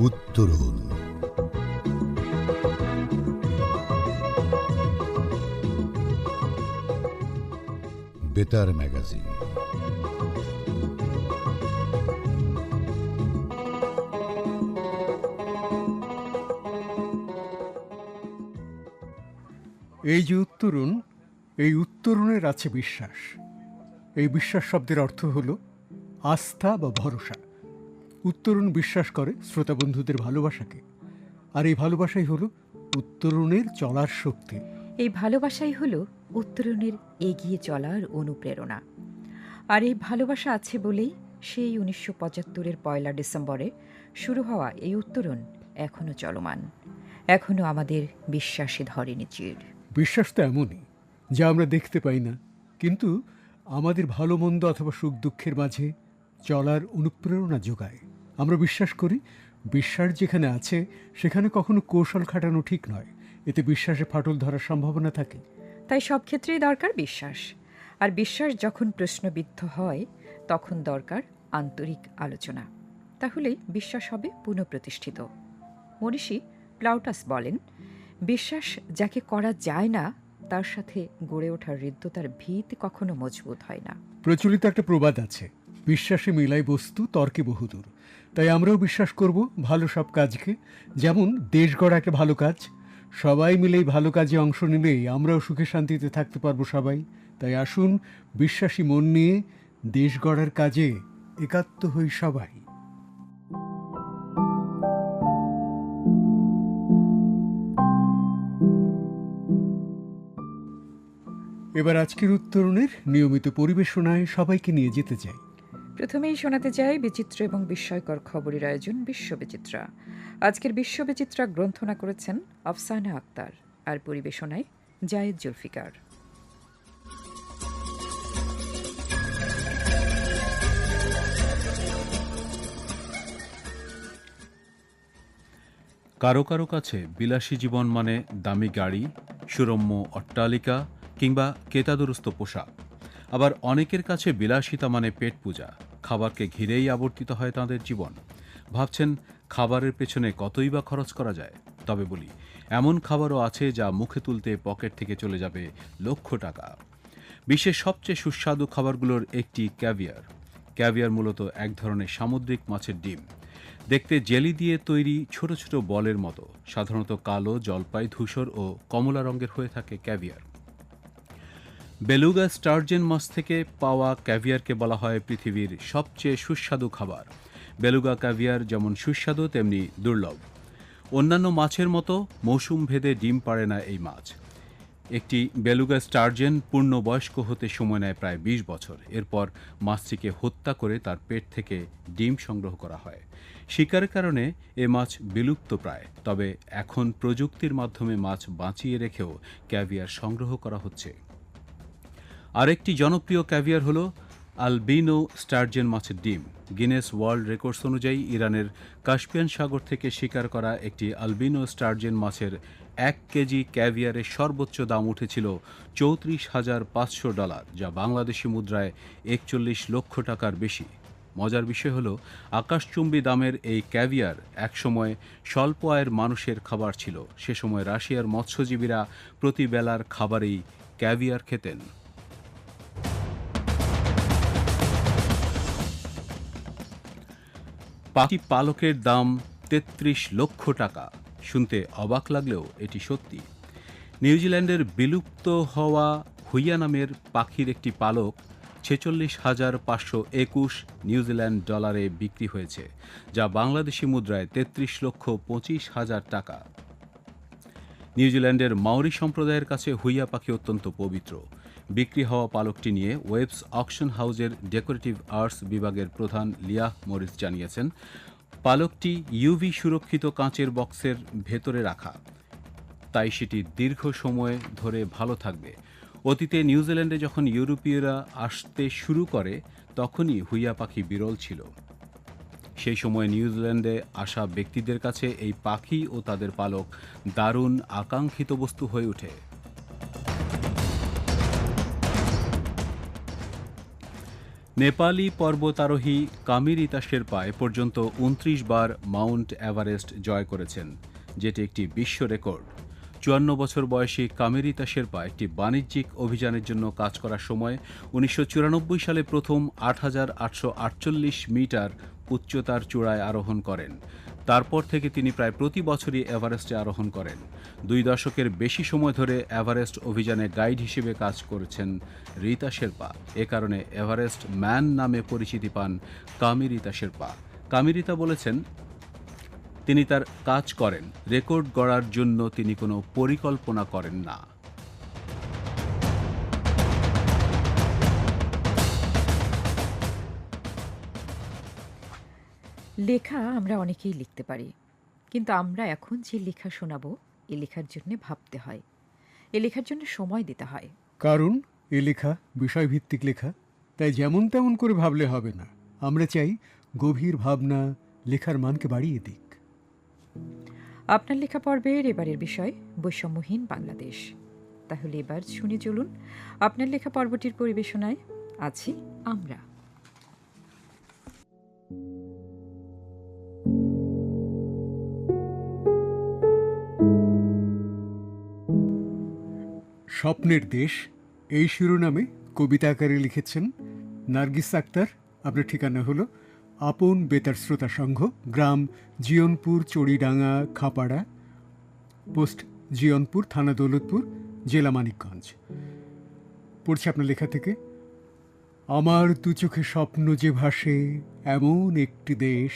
উত্তরণ। বেতার ম্যাগাজিন। এই যে উত্তরণ, এই উত্তরণের আছে বিশ্বাস। এই বিশ্বাস শব্দের অর্থ হল আস্থা বা ভরসা। উত্তরণ বিশ্বাস করে শ্রোতা বন্ধুদের ভালোবাসাকে। আর এই ভালোবাসাই হলো উত্তরণের চলার শক্তি। এই ভালোবাসাই হলো উত্তরণের এগিয়ে চলার অনুপ্রেরণা। আর এই ভালোবাসা আছে বলেই সেই উনিশশো পঁচাত্তরের পয়লা ডিসেম্বরে শুরু হওয়া এই উত্তরণ এখনও চলমান। এখনও আমাদের বিশ্বাসে ধরেনি চির। বিশ্বাস তো এমনই যা আমরা দেখতে পাই না। কিন্তু আমাদের ভালো মন্দ অথবা সুখ দুঃখের মাঝে চলার অনুপ্রেরণা যোগায়। আমরা বিশ্বাস করি বিশ্বাস যেখানে আছে সেখানে কখনো কৌশল খাটানো ঠিক নয়। এতে বিশ্বাসে ফাটল ধরার সম্ভাবনা থাকে। তাই সব ক্ষেত্রেই দরকার বিশ্বাস। আর বিশ্বাস যখন প্রশ্নবিদ্ধ হয় তখন দরকার আন্তরিক আলোচনা। তাহলেই বিশ্বাস হবে পুনঃপ্রতিষ্ঠিত। মনীষী প্লাউটাস বলেন বিশ্বাস যাকে করা যায় না তার সাথে গড়ে ওঠার হৃদ্যতার ভিত কখনো মজবুত হয় না। প্রচলিত একটা প্রবাদ আছে বিশ্বাসে মিলাই বস্তু তর্কে বহুদূর। তাই আমরাও বিশ্বাস করব ভালো সব কাজকে। যেমন দেশ গড়া একটা ভালো কাজ। সবাই মিলেই ভালো কাজে অংশ নিলেই আমরাও সুখে শান্তিতে থাকতে পারব সবাই। তাই আসুন বিশ্বাসী মন নিয়ে দেশ গড়ার কাজে একাত্ম হই সবাই। এবার আজকের উত্তরণের নিয়মিত পরিবেশনায় সবাইকে নিয়ে যেতে চাই। প্রথমেই শোনাতে চাই বিচিত্র এবং বিস্ময়কর খবরের আয়োজন বিশ্ববিচিত্রা। আজকের বিশ্ববিচিত্রা গ্রন্থনা করেছেন আফসানা আক্তার, আর পরিবেশনায় জায়েদ জুলফিকার। কারও কারও কাছে বিলাসী জীবন মানে দামি গাড়ি, সুরম্য অট্টালিকা কিংবা কেতাদুরস্ত পোশাক। আবার অনেকের কাছে বিলাসিতা মানে পেট পূজা। খাবারকে ঘিরেই আবর্তিত হয় তাঁদের জীবন। ভাবছেন, খাবারের পেছনে কতই বা খরচ করা যায়? তবে বলি, এমন খাবারও আছে যা মুখে তুলতে পকেট থেকে চলে যাবে লক্ষ টাকা। বিশ্বের সবচেয়ে সুস্বাদু খাবারগুলোর একটি ক্যাভিয়ার। ক্যাভিয়ার মূলত এক ধরনের সামুদ্রিক মাছের ডিম। দেখতে জেলি দিয়ে তৈরি ছোট ছোট বলের মতো। সাধারণত কালো, জলপাই, ধূসর ও কমলা রঙের হয়ে থাকে ক্যাভিয়ার। বেলুগা স্টার্জেন মাছ থেকে পাওয়া ক্যাভিয়ারকে বলা হয় পৃথিবীর সবচেয়ে সুস্বাদু খাবার। বেলুগা ক্যাভিয়ার যেমন সুস্বাদু, তেমনি দুর্লভ। অন্যান্য মাছের মতো মৌসুম ভেদে ডিম পাড়ে না এই মাছ। একটি বেলুগা স্টার্জেন পূর্ণবয়স্ক হতে সময় নেয় প্রায় ২০ বছর। এরপর মাছটিকে হত্যা করে তার পেট থেকে ডিম সংগ্রহ করা হয়। শিকারের কারণে এ মাছ বিলুপ্ত প্রায়। তবে এখন প্রযুক্তির মাধ্যমে মাছ বাঁচিয়ে রেখেও ক্যাভিয়ার সংগ্রহ করা হচ্ছে। আরেকটি জনপ্রিয় ক্যাভিয়ার হল আলবিনো স্টার্জেন মাছের ডিম গিনেস ওয়ার্ল্ড রেকর্ডস অনুযায়ী ইরানের কাস্পিয়ান সাগর থেকে শিকার করা একটি আলবিনো স্টার্জেন মাছের এক কেজি ক্যাভিয়ারের সর্বোচ্চ দাম উঠেছিল চৌত্রিশ হাজার পাঁচশো ডলার, যা বাংলাদেশি মুদ্রায় একচল্লিশ লক্ষ টাকার বেশি। মজার বিষয় হলো, আকাশচুম্বী দামের এই ক্যাভিয়ার একসময় স্বল্প আয়ের মানুষের খাবার ছিল। সে সময় রাশিয়ার মৎস্যজীবীরা প্রতি বেলার খাবারেই ক্যাভিয়ার খেতেন। পাখি পালকের দাম তেত্রিশ লক্ষ টাকা। শুনতে অবাক লাগলেও এটি সত্যি। নিউজিল্যান্ডের বিলুপ্ত হওয়া হুইয়া নামের পাখির একটি পালক ছেচল্লিশ হাজার পাঁচশো একুশ নিউজিল্যান্ড ডলারে বিক্রি হয়েছে, যা বাংলাদেশি মুদ্রায় তেত্রিশ লক্ষ পঁচিশ হাজার টাকা। নিউজিল্যান্ডের মাওরি সম্প্রদায়ের কাছে হুইয়া পাখি অত্যন্ত পবিত্র। বিক্রি হওয়া পালকটি নিয়ে ওয়েবস অকশন হাউজের ডেকোরেটিভ আর্টস বিভাগের প্রধান লিয়াহ মরিস জানিয়েছেন, পালকটি ইউভি সুরক্ষিত কাঁচের বক্সের ভেতরে রাখা। তাই সেটি দীর্ঘ সময় ধরে ভালো থাকবে। অতীতে নিউজিল্যান্ডে যখন ইউরোপীয়রা আসতে শুরু করে, তখনই হুইয়া পাখি বিরল ছিল। সেই সময় নিউজিল্যান্ডে আসা ব্যক্তিদের কাছে এই পাখি ও তাদের পালক দারুণ আকাঙ্ক্ষিত বস্তু হয়ে ওঠে। নেপালি পর্বতারোহী কামিরিতা শেরপা এ পর্যন্ত উনত্রিশ বার মাউন্ট এভারেস্ট জয় করেছেন, যেটি একটি বিশ্ব রেকর্ড। চুয়ান্ন বছর বয়সী কামেরিতা শেরপা একটি বাণিজ্যিক অভিযানের জন্য কাজ করার সময় উনিশশো চুরানব্বই সালে প্রথম আট হাজার আটশো আটচল্লিশ মিটার উচ্চতার চূড়ায় আরোহণ করেন। তারপর থেকে তিনি প্রায় প্রতি বছরই এভারেস্টে আরোহণ করেন। দুই দশকের বেশি সময় ধরে এভারেস্ট অভিযানে গাইড হিসেবে কাজ করেছেন রীতা শেরপা। এ কারণে এভারেস্ট ম্যান নামে পরিচিতি পান কামিরিতা শেরপা। কামিরিতা বলেছেন, তিনি তার কাজ করেন। রেকর্ড গড়ার জন্য তিনি কোনো পরিকল্পনা করেন না। লেখা আমরা অনেকেই লিখতে পারি কিন্তু আমরা এখন যে লেখা শোনাবো এ লেখার জন্য ভাবতে হয়। এ লেখার জন্য সময় দিতে হয়। কারণ এ লেখা বিষয়ভিত্তিক লেখা তাই যেমন তেমন করে ভাবলে হবে না। আমরা চাই গভীর ভাবনা লেখার মানকে বাড়িয়ে দিক। আপনার লেখা পর্বের এবারের বিষয় বৈষম্যহীন বাংলাদেশ। তাহলে এবার শুনে চলুন আপনার লেখা পর্বটির পরিবেশনায় আছি আমরা। স্বপ্নের দেশ। এই শিরোনামে কবিতা আকারে লিখেছেন নার্গিস আক্তার। আপনার ঠিকানা হলো আপন বেতার শ্রোতা সংঘ, গ্রাম জিয়নপুর, চড়িডাঙ্গা, খাপাড়া। পোস্ট জিয়নপুর, থানা দৌলতপুর, জেলা মানিকগঞ্জ। পড়ছি আপনার লেখা থেকে, আমার দু চোখে স্বপ্ন যে ভাসে, এমন একটি দেশ।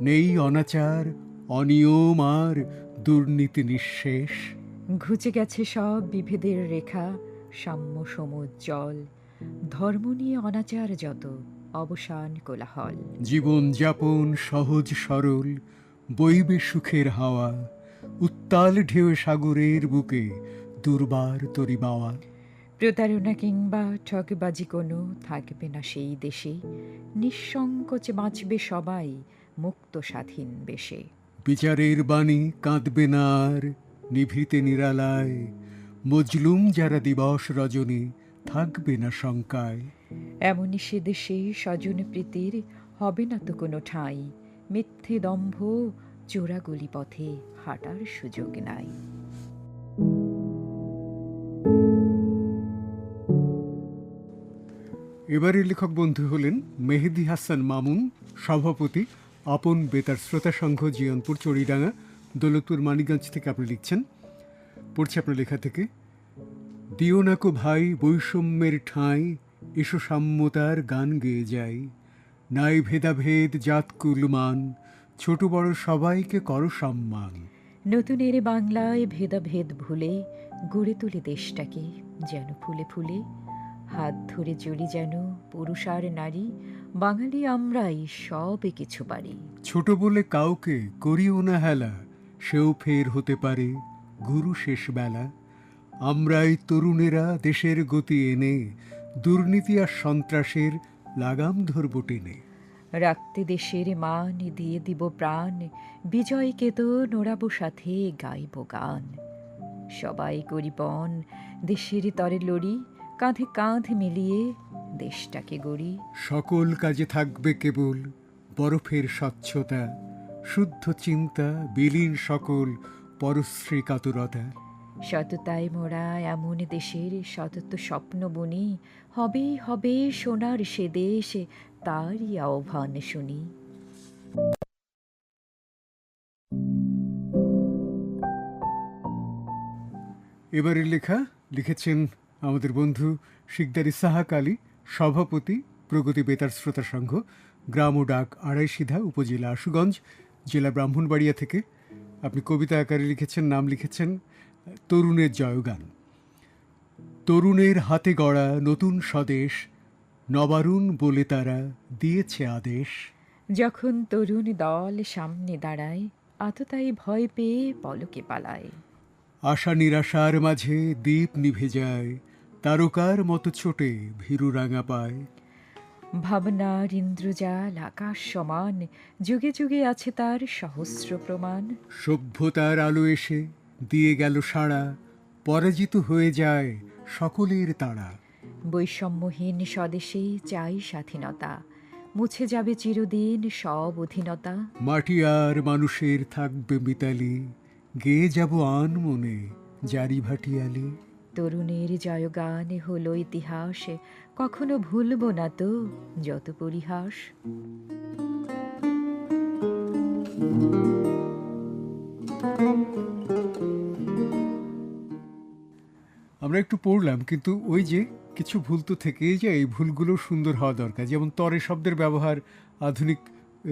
নেই অনাচার, অনিয়ম আর দুর্নীতি নিঃশেষ। ঘুচে গেছে সব বিভেদের রেখা সাম্য সমুজ্জ্বল ধর্ম নিয়ে অনাচার যত অবসান কোলাহল। জীবন যাপন সহজ সরল বইবে সুখের হাওয়া উত্তাল ঢেউ সাগরের বুকে দুর্বার তরি বাওয়া। প্রতারণা কিংবা ঠকবাজি কোনো থাকবে না সেই দেশে নিঃসংকোচে বাঁচবে সবাই মুক্ত স্বাধীন বেশে। বিচারের বাণী কাঁদবে না আর নিভৃতে নিরালায়। মজলুম যারা দিবস রজনী থাকবে না শঙ্কায়। এমনই সে দেশে স্বজন প্রীতির হবে না তো কোনো ঠাঁই। মিথ্যে দম্ভ চোরাগলি পথে হাঁটার সুযোগ নাই। এবারের লেখক বন্ধু হলেন মেহেদি হাসান মামুন সভাপতি আপন বেতার শ্রোতা সংঘ জিয়নপুর চড়িডাঙ্গা। দৌলতপুর মানিকগঞ্জ থেকে আপনি লিখছেন। পড়ছি আপনার লেখা থেকে। দিও নাকো ভাই বৈষম্যের ঠাঁই এসো সাম্যতার গান গেয়ে যাই। নাই ভেদাভেদ জাত কুলমান ছোট বড় সবাইকে করো সম্মান। নতুন নতুনের বাংলায় ভেদাভেদ ভুলে গড়ে তুলে দেশটাকে যেন ফুলে ফুলে। হাত ধরে চলি যেন পুরুষ আর নারী বাঙালি আমরাই সবে কিছু পারি। ছোট বলে কাউকে করিও না হেলা সেও ফের হতে পারে গুরু শেষ বেলা আমরাই তরুণেরা দেশের গতি এনে দুর্নীতি আর সন্ত্রাসের লাগাম ধরব টেনে। রাখতে দেশের মান দিয়ে দিব প্রাণ বিজয়কে তো নোড়াবো সাথে গাইব গান। সবাই করি পণ দেশের তরে লড়ি কাঁধে কাঁধ মিলিয়ে দেশটাকে গড়ি। সকল কাজে থাকবে কেবল বরফের স্বচ্ছতা শুদ্ধ চিন্তা বিলীন সকল পরশ্রী কাতুরতা। সততায় মোরা এমন দেশের সতত স্বপ্ন বুনি হবেই হবে সোনার সে দেশ তারই আহ্বান শুনি। এবারের লেখা লিখেছেন আমাদের বন্ধু শিকদারি সাহাক আলী সভাপতি প্রগতি বেতার শ্রোতা সংঘ গ্রাম ও ডাক আড়াইসিধা উপজেলা আশুগঞ্জ জেলা ব্রাহ্মণবাড়িয়া থেকে আপনি কবিতা আকারে লিখেছেন নাম লিখেছেন তরুণের জয়গান। তরুণের হাতে গড়া নতুন স্বদেশ নবারুণ বলে তারা দিয়েছে আদেশ। যখন তরুণ দল সামনে দাঁড়ায় আততাই ভয় পেয়ে পলকে পালায়। আশা নিরাশার মাঝে দ্বীপ নিভে যায় তারকার মতো ছোটে ভীরু রাঙা পায়। ভাবনার ইন্দ্রজাল আকাশ সমান যুগে যুগে আছে তার সহস্র প্রমাণ। সভ্যতার আলো এসে দিয়ে গেল সাড়া পরাজিত হয়ে যায় সকলের তারা বৈষম্যহীন স্বদেশে চাই স্বাধীনতা মুছে যাবে চিরদিন সব অধীনতা। মাটি আর মানুষের থাকবে মিতালি গেয়ে যাব আন মনে জারি ভাটিয়ালি। তরুণের জয়গান হলো ইতিহাস কখনো ভুলব না তো যত পরিহাস। আমরা একটু পড়লাম, কিন্তু ওই যে কিছু ভুল তো থেকেই যায়, এই ভুলগুলো সুন্দর হওয়া দরকার। যেমন তরে শব্দের ব্যবহার, আধুনিক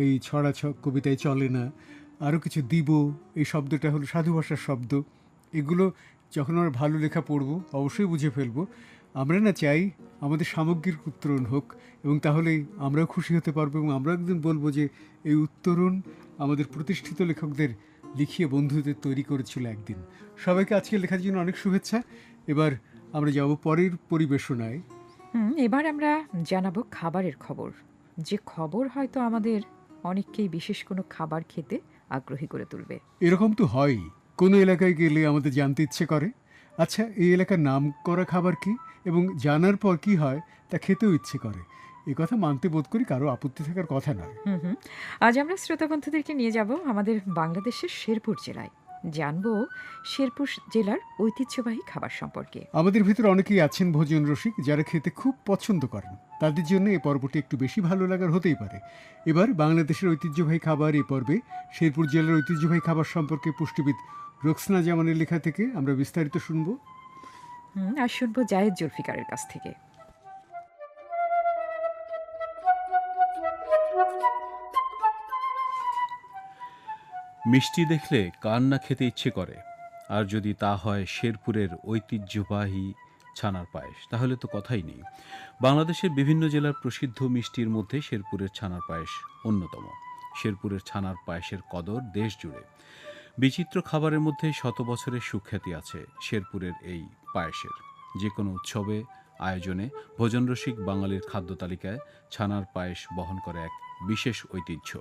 এই ছড়া কবিতায় চলে না আরও কিছু দিব, এই শব্দটা হলো সাধু ভাষার শব্দ। এগুলো যখন আমরা ভালো লেখা পড়ব, অবশ্যই বুঝে ফেলব। আমরা না চাই আমাদের সামগ্রিক উত্তরণ হোক এবং তাহলেই আমরাও খুশি হতে পারব এবং আমরা একদিন বলব যে এই উত্তরণ আমাদের প্রতিষ্ঠিত লেখকদের লিখিয়ে বন্ধুদের তৈরি করেছিল একদিন। সবাইকে আজকে লেখার জন্য অনেক শুভেচ্ছা। এবার আমরা যাব পরের পরিবেশনায়। এবার আমরা জানাব খাবারের খবর। যে খবর হয়তো আমাদের অনেককেই বিশেষ কোনো খাবার খেতে আগ্রহী করে তুলবে। এরকম তো হয়ই। কোনো এলাকায় গেলে আমাদের জানতে ইচ্ছে করে। আচ্ছা এই এলাকার নাম করা খাবার কি? এবং জানার পর কি হয় তা খেতেও ইচ্ছে করে। এ কথা মানতে বোধ করি কারও আপত্তি থাকার কথা নয়। আজ আমরা শ্রোতা বন্ধুদেরকে নিয়ে যাব আমাদের বাংলাদেশের শেরপুর জেলায়। জানব শেরপুর জেলার ঐতিহ্যবাহী খাবার সম্পর্কে। আমাদের ভিতরে অনেকেই আছেন ভোজন রসিক যারা খেতে খুব পছন্দ করেন। তাদের জন্য এই পর্বটি একটু বেশি ভালো লাগার হতেই পারে। এবার বাংলাদেশের ঐতিহ্যবাহী খাবার এই পর্বে শেরপুর জেলার ঐতিহ্যবাহী খাবার সম্পর্কে পুষ্টিবিদ রোকসনা জামানের লেখা থেকে আমরা বিস্তারিত শুনব। আর শুনব জায়েদ জুলফিকারের কাছ থেকে। মিষ্টি দেখলে কার না খেতে ইচ্ছে করে, আর যদি তা হয় শেরপুরের ঐতিহ্যবাহী ছানার পায়েস, তাহলে তো কথাই নেই। বাংলাদেশের বিভিন্ন জেলার প্রসিদ্ধ মিষ্টির মধ্যে শেরপুরের ছানার পায়েস অন্যতম। শেরপুরের ছানার পায়েসের কদর দেশ জুড়ে বিচিত্র খাবারের মধ্যে শত বছরের সুখ্যাতি আছে শেরপুরের এই পায়েসের। যে কোনো উৎসবে, আয়োজনে ভোজনরসিক বাঙালির খাদ্য তালিকায় ছানার পায়েস বহন করে এক বিশেষ ঐতিহ্য।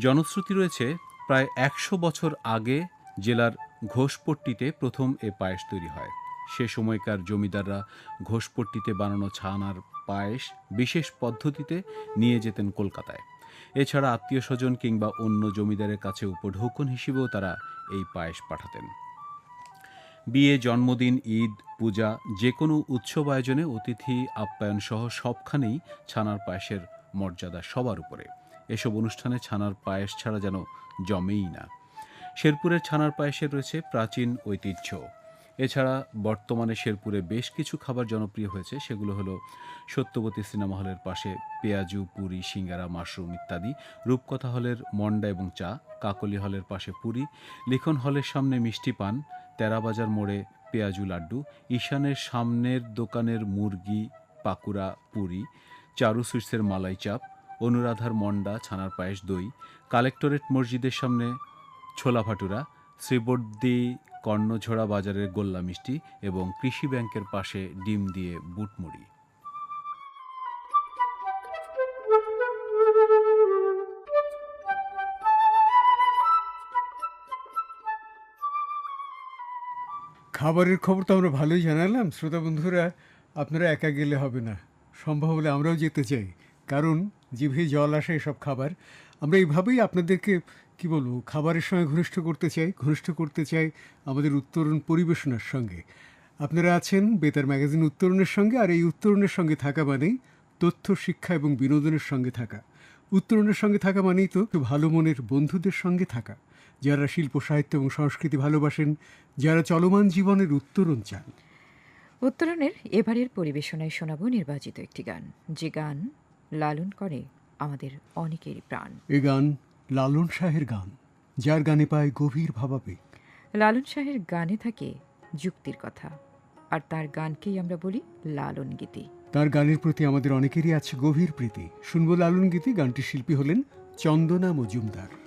জনশ্রুতি রয়েছে, প্রায় একশো বছর আগে জেলার ঘোষপট্টিতে প্রথম এ পায়েস তৈরি হয়। সে সময়কার জমিদাররা ঘোষপট্টিতে বানানো ছানার পায়েস বিশেষ পদ্ধতিতে নিয়ে যেতেন কলকাতায়। এছাড়া আত্মীয় স্বজন কিংবা অন্য জমিদারের কাছে উপঢৌকন হিসেবেও তারা এই পায়েস পাঠাতেন। বিয়ে, জন্মদিন, ঈদ, পূজা যে কোনো উৎসব আয়োজনে অতিথি, আপ্যায়ন সহ সবখানেই ছানার পায়েসের মর্যাদা সবার উপরে। এসব অনুষ্ঠানে ছানার পায়েস ছাড়া যেন জমেই না। শেরপুরের ছানার পায়েসের রয়েছে প্রাচীন ঐতিহ্য। এছাড়া বর্তমানে শেরপুরে বেশ কিছু খাবার জনপ্রিয় হয়েছে। সেগুলো হলো সত্যবতী সিনেমা হলের পাশে পেঁয়াজু, পুরি, সিঙ্গারা, মাশরুম ইত্যাদি, রূপকথা হলের মন্ডা এবং চা, কাকলি হলের পাশে পুরি, লিখন হলের সামনে মিষ্টি পান, তেরাবাজার মোড়ে পেঁয়াজু লাড্ডু, ঈশানের সামনের দোকানের মুরগি, পাকুড়া, পুরি, চারু সুইটসের মালাই চাপ, অনুরাধার মন্ডা, ছানার পায়েস, দই, কালেক্টরেট মসজিদের সামনে ছোলা ভাটুরা শ্রীবর্দী কর্ণঝোড়া বাজারের গোল্লা মিষ্টি এবং কৃষি ব্যাংকের পাশে ডিম দিয়ে বুটমুড়ি। খাবারের খবর তো আমরা ভালোই জানালাম। শ্রোতা বন্ধুরা, আপনারা একা গেলে হবে না। সম্ভব হলে আমরাও যেতে চাই। কারণ জিভে জল আসে এসব খাবার। আমরা এইভাবেই আপনাদেরকে কি বলব খাবারের সঙ্গে ঘনিষ্ঠ করতে চাই ঘনিষ্ঠ করতে চাই আমাদের উত্তরণ পরিবেশনার সঙ্গে। আপনারা আছেন বেতার ম্যাগাজিন উত্তরণের সঙ্গে আর এই উত্তরণের সঙ্গে থাকা মানেই তথ্য শিক্ষা এবং বিনোদনের সঙ্গে থাকা। উত্তরণের সঙ্গে থাকা মানেই তো ভালো মনের বন্ধুদের সঙ্গে থাকা। যারা শিল্প সাহিত্য এবং সংস্কৃতি ভালোবাসেন যারা চলমান জীবনের উত্তরণ চান। উত্তরণের এবারের পরিবেশনায় শোনাবো নির্বাচিত একটি গান। যে গান লালন করে আমাদের অনেকেরই প্রাণ। এ গান লালন শাহের গান যার গানে পায় গভীর ভাবাবেগ। লালন শাহের গানে থাকে যুক্তির কথা আর তার গানকেই আমরা বলি লালন গীতি। তার গানের প্রতি আমাদের অনেকেরই আছে গভীর প্রীতি। শুনব লালন গীতি গানটির শিল্পী হলেন চন্দনা মজুমদার।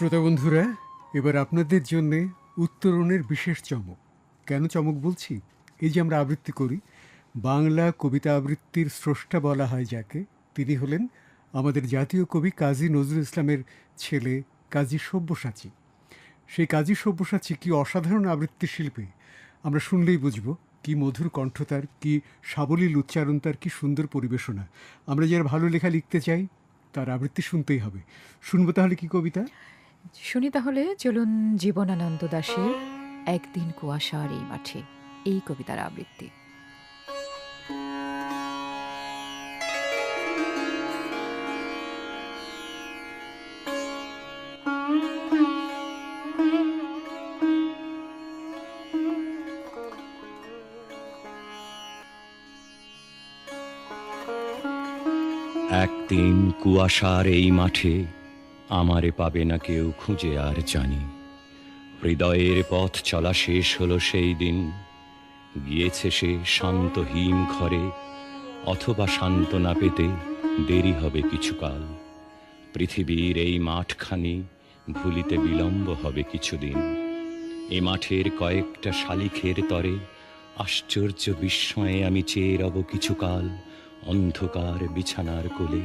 শ্রোতা বন্ধুরা, এবার আপনাদের জন্য উত্তরণের বিশেষ চমক। কেন চমক বলছি? এই যে আমরা আবৃত্তি করি, বাংলা কবিতা আবৃত্তির স্রষ্টা বলা হয় যাকে, তিনি হলেন আমাদের জাতীয় কবি কাজী নজরুল ইসলামের ছেলে কাজী সব্যসাচী। সেই কাজী সব্যসাচী কি অসাধারণ আবৃত্তি শিল্পী? আমরা শুনলেই বুঝব, কি মধুর কণ্ঠ তার, কি সাবলীল উচ্চারণ তার, কি সুন্দর পরিবেশনা। আমরা যারা ভালো লেখা লিখতে চাই, তার আবৃত্তি শুনতেই হবে। শুনব তাহলে কি কবিতা? শুনি তাহলে, চলুন জীবনানন্দ দাশের একদিন কুয়াশার এই মাঠে এই কবিতার আবৃত্তি। একদিন কুয়াশার এই মাঠে আমারে পাবে না কেউ খুঁজে আর জানি। হৃদয়ের পথ চলা শেষ হলো সেই দিন। গিয়েছে সে শান্ত হিম ঘরে, অথবা শান্ত না পেতে দেরি হবে কিছুকাল। পৃথিবীর এই মাঠখানি ভুলিতে বিলম্ব হবে কিছুদিন। এ মাঠের কয়েকটা শালিখের তরে আশ্চর্য বিস্ময়ে আমি চেয়ে রব কিছুকাল অন্ধকার বিছানার কোলে।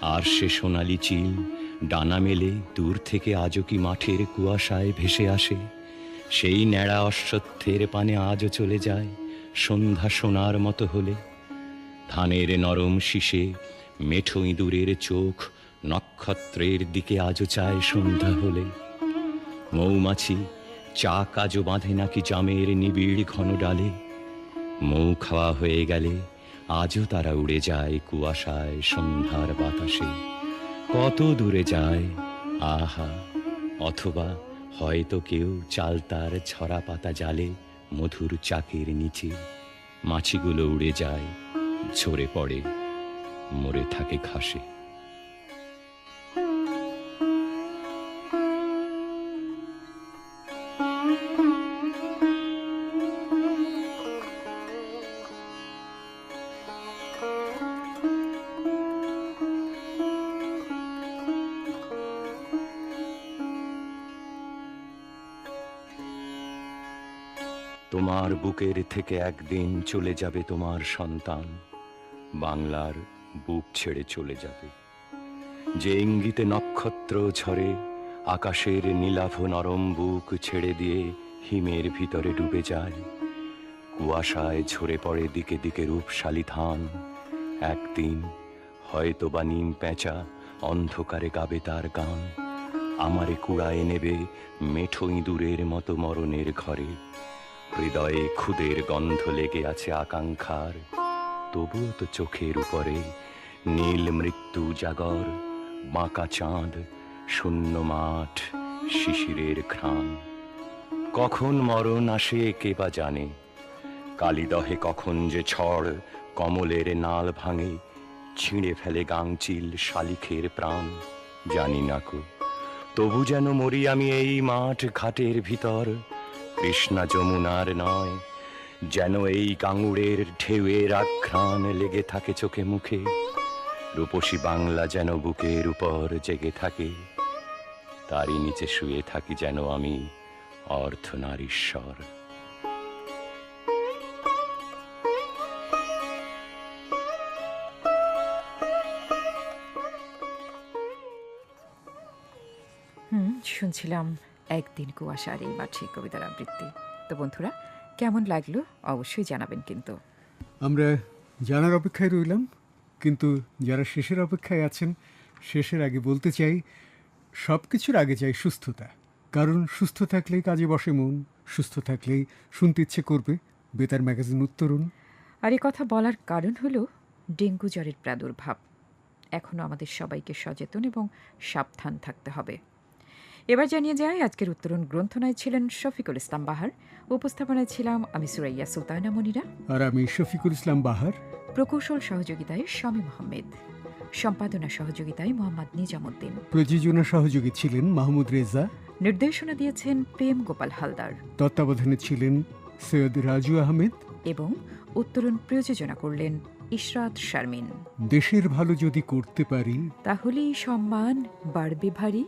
আর সে সোনালি চিল ডানা মেলে দূর থেকে আজও কি মাঠের কুয়াশায় ভেসে আসে? সেই ন্যাড়া অশ্বত্থের পানে আজও চলে যায় সন্ধ্যা সোনার মতো হলে। ধানের নরম শীষে মেঠো ইঁদুরের চোখ নক্ষত্রের দিকে আজও চায় সন্ধ্যা হলে। মৌমাছি চা কাজও বাঁধে নাকি জামের নিবিড় ঘন ডালে? মৌ খাওয়া হয়ে গেলে আজও তারা উড়ে যায় কুয়াশায় সন্ধ্যার বাতাসে। কত দূরে যায়? আহা, অথবা হয়তো কেউ চাল তার ছড়া পাতা জালে মধুর চাকের নিচে মাছিগুলো উড়ে যায়, ঝরে পড়ে, মরে থাকে ঘাসে। বুকের থেকে একদিন চলে যাবে তোমার সন্তান। বাংলার বুক ছেড়ে চলে যাবে। যে ইঙ্গিতে নক্ষত্র ঝরে, আকাশের নীলাভ নরম বুক ছেড়ে দিয়ে হিমের ভিতরে ডুবে যায়। কুয়াশায় ঝরে পড়ে দিকে দিকে রূপশালী ধান। একদিন হয়তো বা নিম পেঁচা অন্ধকারে গাবে তার গান। আমারে কুড়ায় নেবে মেঠো ইঁদুরের মতো মরণের ঘরে। হৃদয়ে খুদের গন্ধ লেগে আছে আকাঙ্ক্ষার। তবুও তো চোখের উপরে নীল মৃত্যু জাগর, বাঁকা চাঁদ, শূন্য মাঠ, শিশিরের ঘ্রাণ। কখন মরণ আসে কে বা জানে? কালিদহে কখন যে ছড় কমলের নাল ভাঙে, ছিঁড়ে ফেলে গাংচিল শালিখের প্রাণ। জানি না কো, তবু যেন মরি আমি এই মাঠ ঘাটের ভিতর। কৃষ্ণা যমুনার নয়, যেন এই কাঙুড়ের ঢেউয়ের আঘ্রাণ লেগে থাকে চোখে মুখে। রূপসী বাংলা যেন বুকের উপর জেগে থাকে, তারই নিচে শুয়ে থাকি যেন আমি অর্ধনারীশ্বর হুম, শুনছিলাম। একদিন কুয়াশার এই মাঠে কবিতার আবৃত্তি। তো বন্ধুরা কেমন লাগল অবশ্যই জানাবেন কিন্তু। আমরা জানার অপেক্ষায় রইলাম কিন্তু যারা শেষের অপেক্ষায় আছেন শেষের আগে বলতে চাই সব কিছুর আগে চাই সুস্থতা। কারণ সুস্থ থাকলেই কাজে বসে মন সুস্থ থাকলেই শুনতে ইচ্ছে করবে বেতার ম্যাগাজিন উত্তরণ। আর এই কথা বলার কারণ হলো ডেঙ্গু জ্বরের প্রাদুর্ভাব। এখনও আমাদের সবাইকে সচেতন এবং সাবধান থাকতে হবে। এবার জানিয়ে যায় আজকের উত্তরণ গ্রন্থনায় ছিলেন শফিকুল ইসলাম বাহার। উপস্থাপনায় ছিলাম আমি সুরাইয়া সুলতানা মনিরা। আর আমি শফিকুল ইসলাম বাহার। প্রকৌশল সহযোগিতায় স্বামী মোহাম্মেদ। সম্পাদনা সহযোগিতায় মোহাম্মদ নিজামুদ্দিন। প্রযোজনা সহযোগী ছিলেন মাহমুদ রেজা। নির্দেশনা দিয়েছেন প্রেম গোপাল হালদার। তত্ত্বাবধানে ছিলেন সৈয়দ রাজু আহমেদ। এবং উত্তরণ প্রযোজনা করলেন ইশরাত শারমিন। দেশের ভালো যদি করতে পারি তাহলেই সম্মান বাড়বে ভারী।